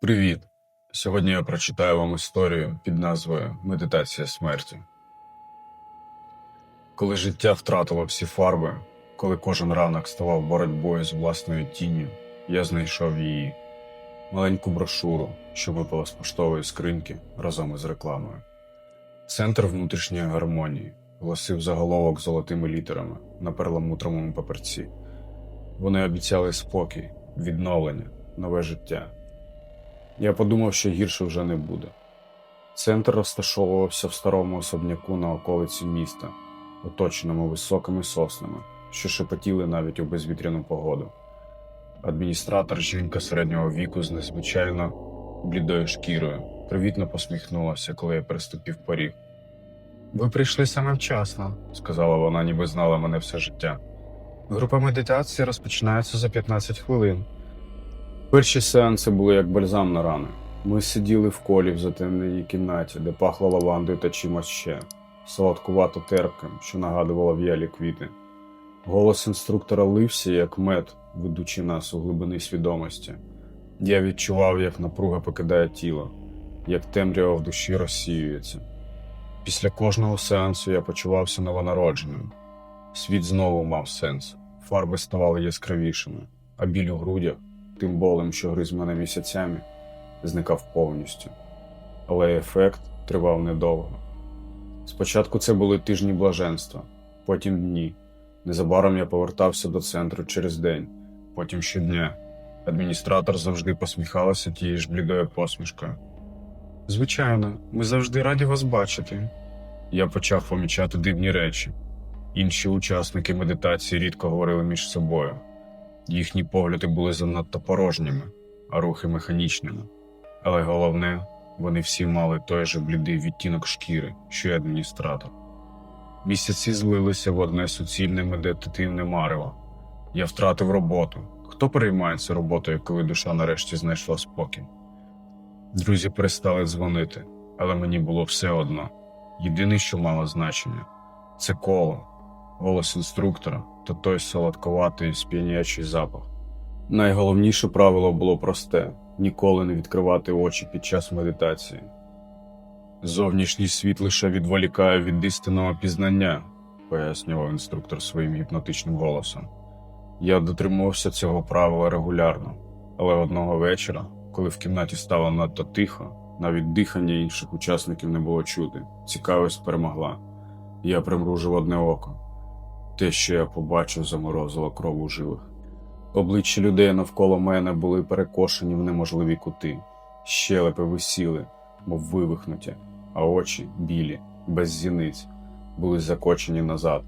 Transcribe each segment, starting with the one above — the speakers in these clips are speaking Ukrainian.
Привіт! Сьогодні я прочитаю вам історію під назвою Медитація смерті. Коли життя втратило всі фарби, коли кожен ранок ставав боротьбою з власною тінню, я знайшов її маленьку брошуру, що випала з поштової скриньки разом із рекламою. Центр внутрішньої гармонії гласив заголовок золотими літерами на перламутровому паперці. Вони обіцяли спокій, відновлення, нове життя. Я подумав, що гірше вже не буде. Центр розташовувався в старому особняку на околиці міста, оточеному високими соснами, що шепотіли навіть у безвітряну погоду. Адміністратор, жінка середнього віку з незвичайно блідою шкірою, привітно посміхнулася, коли я переступив поріг. Ви прийшли саме вчасно. Сказала вона, ніби знала мене все життя. Група медитації розпочинається за 15 хвилин. Перші сеанси були як бальзам на рани. Ми сиділи в колі в затемненій кімнаті, де пахло лавандою та чимось ще, солодкувато терпким, що нагадувало в'ялі квіти. Голос інструктора лився, як мед, ведучи нас у глибини свідомості. Я відчував, як напруга покидає тіло, як темрява в душі розсіюється. Після кожного сеансу я почувався новонародженим. Світ знову мав сенс, фарби ставали яскравішими, а біль у грудях тим болем, що гриз мене місяцями, зникав повністю. Але ефект тривав недовго. Спочатку це були тижні блаженства, потім дні. Незабаром я повертався до центру через день, потім щодня. Адміністратор завжди посміхалася тією ж блідою посмішкою. Звичайно, ми завжди раді вас бачити. Я почав помічати дивні речі. Інші учасники медитації рідко говорили між собою. Їхні погляди були занадто порожніми, а рухи механічними. Але головне, вони всі мали той же блідий відтінок шкіри, що й адміністратор. Місяці злилися в одне суцільне медитативне марево. Я втратив роботу. Хто переймається роботою, коли душа нарешті знайшла спокій? Друзі перестали дзвонити, але мені було все одно. Єдине, що мало значення це коло, голос інструктора та той солодковатий сп'янячий запах. Найголовніше правило було просте ніколи не відкривати очі під час медитації. Зовнішній світ лише відволікає від істинного пізнання, пояснював інструктор своїм гіпнотичним голосом. Я дотримувався цього правила регулярно, але одного вечора, коли в кімнаті стало надто тихо, навіть дихання інших учасників не було чути, цікавість перемогла. Я примружив одне око. Те, що я побачив, заморозило кров у жилах. Обличчя людей навколо мене були перекошені в неможливі кути, щелепи висіли, мов вивихнуті, а очі білі, без зіниць, були закочені назад.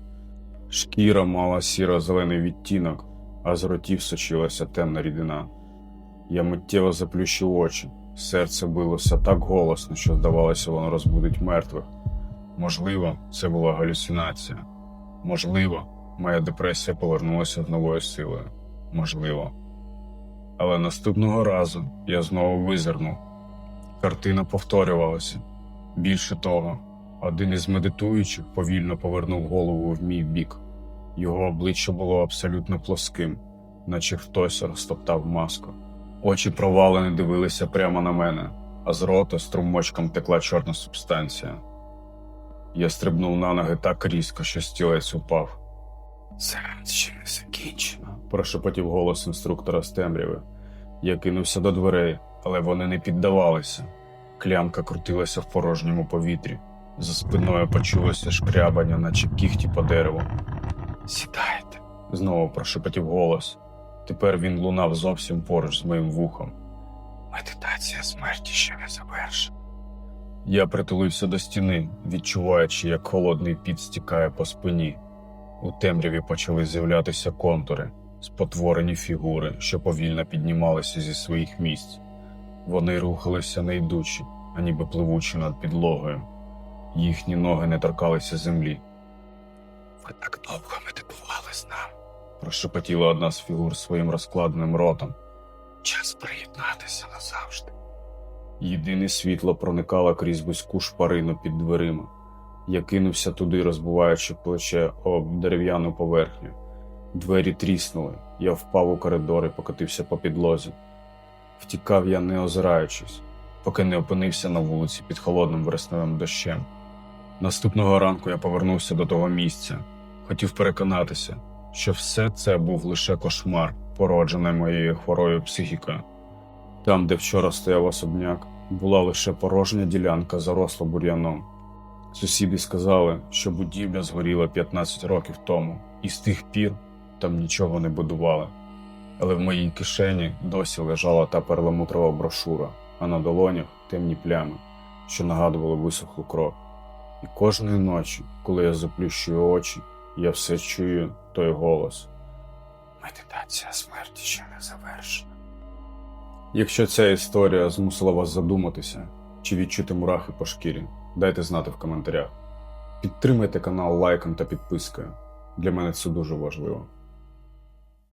Шкіра мала сіро-зелений відтінок, а з ротів сочилася темна рідина. Я миттєво заплющив очі, серце билося так голосно, що здавалося, воно розбудить мертвих. Можливо, це була галюцинація. Можливо, моя депресія повернулася з новою силою. Можливо. Але наступного разу я знову визирнув. Картина повторювалася. Більше того, один із медитуючих повільно повернув голову в мій бік. Його обличчя було абсолютно плоским, наче хтось розтоптав маску. Очі провалені дивилися прямо на мене, а з рота струмочком текла чорна субстанція. Я стрибнув на ноги так різко, що стілець упав. Сеанс ще не закінчено, прошепотів голос інструктора з темряви. Я кинувся до дверей, але вони не піддавалися. Клямка крутилася в порожньому повітрі. За спиною почулося шкрябання, наче кіхті по дереву. Сідайте, знову прошепотів голос. Тепер він лунав зовсім поруч з моїм вухом. Медитація смерті ще не завершена. Я притулився до стіни, відчуваючи, як холодний піт стікає по спині. У темряві почали з'являтися контури, спотворені фігури, що повільно піднімалися зі своїх місць. Вони рухалися не йдучи, а ніби пливучи над підлогою. Їхні ноги не торкалися землі. Ви так довго медитували з нами, прошепотіла одна з фігур своїм розкладеним ротом. Час приєднатися назавжди. Єдине світло проникало крізь вузьку шпарину під дверима. Я кинувся туди, розбиваючи плече об дерев'яну поверхню. Двері тріснули, я впав у коридор і покотився по підлозі. Втікав я не озираючись, поки не опинився на вулиці під холодним вересневим дощем. Наступного ранку я повернувся до того місця, хотів переконатися, що все це був лише кошмар, породжений моєю хворою психікою. Там, де вчора стояв особняк, була лише порожня ділянка, заросла бур'яном. Сусіди сказали, що будівля згоріла 15 років тому, і з тих пір там нічого не будували. Але в моїй кишені досі лежала та перламутрова брошура, а на долонях темні плями, що нагадували висохлу кров. І кожної ночі, коли я заплющую очі, я все чую той голос. Медитація смерті ще не завершена. Якщо ця історія змусила вас задуматися чи відчути мурахи по шкірі, дайте знати в коментарях. Підтримайте канал лайком та підпискою. Для мене це дуже важливо.